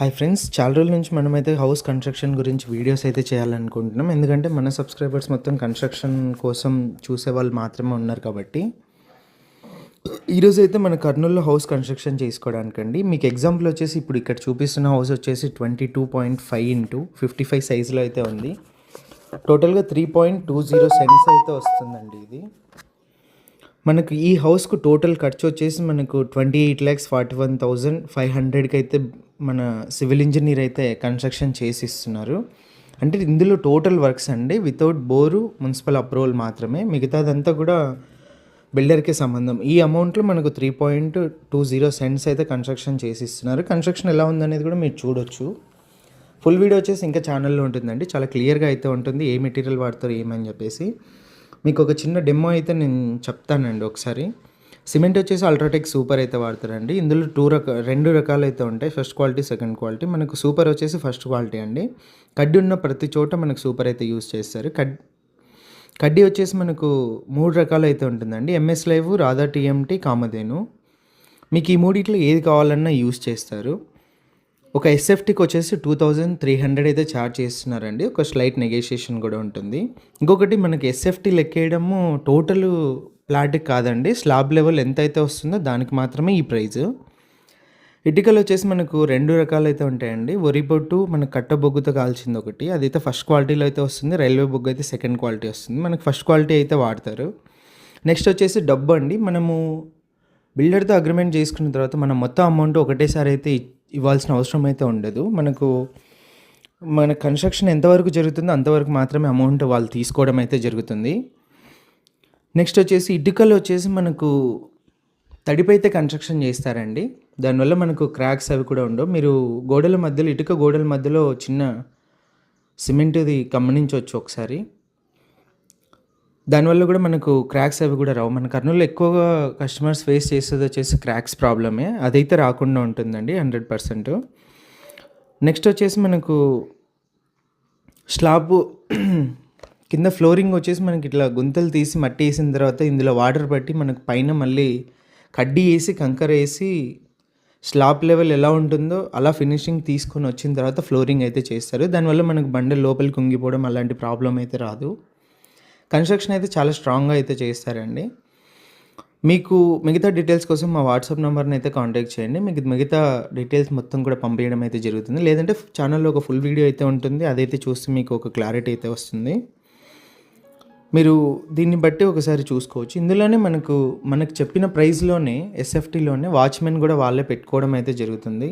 Hi friends చాలా రోజుల నుంచి మనమైతే హౌస్ కన్స్ట్రక్షన్ గురించి వీడియోస్ అయితే చేయాలనుకుంటున్నాం. ఎందుకంటే మన సబ్స్క్రైబర్స్ మొత్తం కన్స్ట్రక్షన్ కోసం చూసే వాళ్ళు మాత్రమే ఉన్నారు కాబట్టి. ఈరోజు అయితే మన కర్నూలులో హౌస్ కన్స్ట్రక్షన్ చేసుకోవడానికండి. మీకు ఎగ్జాంపుల్ వచ్చేసి ఇప్పుడు ఇక్కడ చూపిస్తున్న హౌస్ వచ్చేసి twenty two point five into fifty five సైజులో అయితే ఉంది. టోటల్గా three point two zero cents అయితే వస్తుందండి ఇది. మనకు ఈ హౌస్కు టోటల్ ఖర్చు వచ్చేసి మనకు twenty eight lakhs forty one thousand five హండ్రెడ్కి అయితే మన సివిల్ ఇంజనీర్ అయితే కన్స్ట్రక్షన్ చేసి ఇస్తున్నారు అంటే ఇందులో టోటల్ వర్క్స్ అండి వితౌట్ బోరు మున్సిపల్ అప్రూవల్ మాత్రమే. మిగతాదంతా కూడా బిల్డర్కి సంబంధం. ఈ అమౌంట్లో మనకు three point two zero cents అయితే కన్స్ట్రక్షన్ చేసి ఇస్తున్నారు కన్స్ట్రక్షన్ ఎలా ఉందనేది కూడా మీరు చూడొచ్చు. ఫుల్ వీడియో వచ్చేసి ఇంకా ఛానల్లో ఉంటుందండి. చాలా క్లియర్గా అయితే ఉంటుంది ఏ మెటీరియల్ వాడతారు ఏమని చెప్పేసి. మీకు ఒక చిన్న డెమో అయితే నేను చెప్తానండి ఒకసారి. సిమెంట్ వచ్చేసి అల్ట్రాటెక్ సూపర్ అయితే వాడతారండి. ఇందులో టూ రక రెండు రకాలు అయితే ఉంటాయి. First quality second quality. మనకు సూపర్ వచ్చేసి ఫస్ట్ క్వాలిటీ అండి. కడ్డీ ఉన్న ప్రతి చోట మనకు సూపర్ అయితే యూస్ చేస్తారు. కడ్ కడ్డీ వచ్చేసి మనకు మూడు రకాలు అయితే ఉంటుందండి. MS live Radha TMT Kamadhenu. మీకు ఈ మూడిట్లో ఏది కావాలన్నా యూస్ చేస్తారు. ఒక ఎస్ఎఫ్టీకి వచ్చేసి టూ థౌజండ్ త్రీ హండ్రెడ్ అయితే ఛార్జ్ చేస్తున్నారండి. ఒక స్లైట్ నెగోషియేషన్ కూడా ఉంటుంది. ఇంకొకటి మనకి ఎస్ఎఫ్టీ లెక్కేయడము టోటల్ ప్లాట్కి కాదండి. స్లాబ్ లెవెల్ ఎంత అయితే వస్తుందో దానికి మాత్రమే ఈ ప్రైజ్. ఇటుకలు వచ్చేసి మనకు రెండు రకాలు అయితే ఉంటాయండి. వరి బొట్టు మనకు కట్ట బొగ్గుతో కాల్చింది ఒకటి. అదైతే ఫస్ట్ క్వాలిటీలో అయితే వస్తుంది. రైల్వే బొగ్గు అయితే సెకండ్ క్వాలిటీ వస్తుంది. మనకు ఫస్ట్ క్వాలిటీ అయితే వాడతారు. నెక్స్ట్ వచ్చేసి డబ్బు అండి. మనము బిల్డర్తో అగ్రిమెంట్ చేసుకున్న తర్వాత మనం మొత్తం అమౌంట్ ఒకటేసారి అయితే ఇవ్వాల్సిన అవసరం అయితే ఉండదు. మనకు మన కన్స్ట్రక్షన్ ఎంతవరకు జరుగుతుందో అంతవరకు మాత్రమే అమౌంట్ వాళ్ళు తీసుకోవడం అయితే జరుగుతుంది. నెక్స్ట్ వచ్చేసి ఇటుకలు వచ్చేసి మనకు తడిపైతే కన్స్ట్రక్షన్ చేస్తారండి. దానివల్ల మనకు క్రాక్స్ అవి కూడా ఉండవు. మీరు గోడల మధ్యలో ఇటుక గోడల మధ్యలో చిన్న సిమెంట్ది గమనించవచ్చు ఒకసారి. దానివల్ల కూడా మనకు క్రాక్స్ అవి కూడా రావు. మన కర్నూలు ఎక్కువగా కస్టమర్స్ ఫేస్ చేసేది వచ్చేసి క్రాక్స్ ప్రాబ్లమే అదైతే రాకుండా ఉంటుందండి హండ్రెడ్ పర్సెంట్ నెక్స్ట్ వచ్చేసి మనకు స్లాబ్ కింద ఫ్లోరింగ్ వచ్చేసి మనకి ఇట్లా గుంతలు తీసి మట్టి వేసిన తర్వాత ఇందులో వాటర్ పట్టి మనకు పైన మళ్ళీ కడ్డీ వేసి కంకర వేసి స్లాబ్ లెవెల్ ఎలా ఉంటుందో అలా ఫినిషింగ్ తీసుకొని వచ్చిన తర్వాత ఫ్లోరింగ్ అయితే చేస్తారు. దానివల్ల మనకు బండి లోపలికి కుంగిపోవడం అలాంటి ప్రాబ్లం అయితే రాదు. కన్స్ట్రక్షన్ అయితే చాలా స్ట్రాంగ్గా అయితే చేస్తారండి. మీకు మిగతా డీటెయిల్స్ కోసం మా వాట్సాప్ నెంబర్ని అయితే కాంటాక్ట్ చేయండి. మీకు మిగతా డీటెయిల్స్ మొత్తం కూడా పంపించడం అయితే జరుగుతుంది. లేదంటే ఛానల్లో ఒక ఫుల్ వీడియో అయితే ఉంటుంది. అదైతే చూస్తే మీకు ఒక క్లారిటీ అయితే వస్తుంది. మీరు దీన్ని బట్టి ఒకసారి చూసుకోవచ్చు. ఇందులోనే మనకు మనకు చెప్పిన ప్రైస్లోనే ఎస్ఎఫ్టీలోనే వాచ్మెన్ కూడా వాళ్ళే పెట్టుకోవడం అయితే జరుగుతుంది.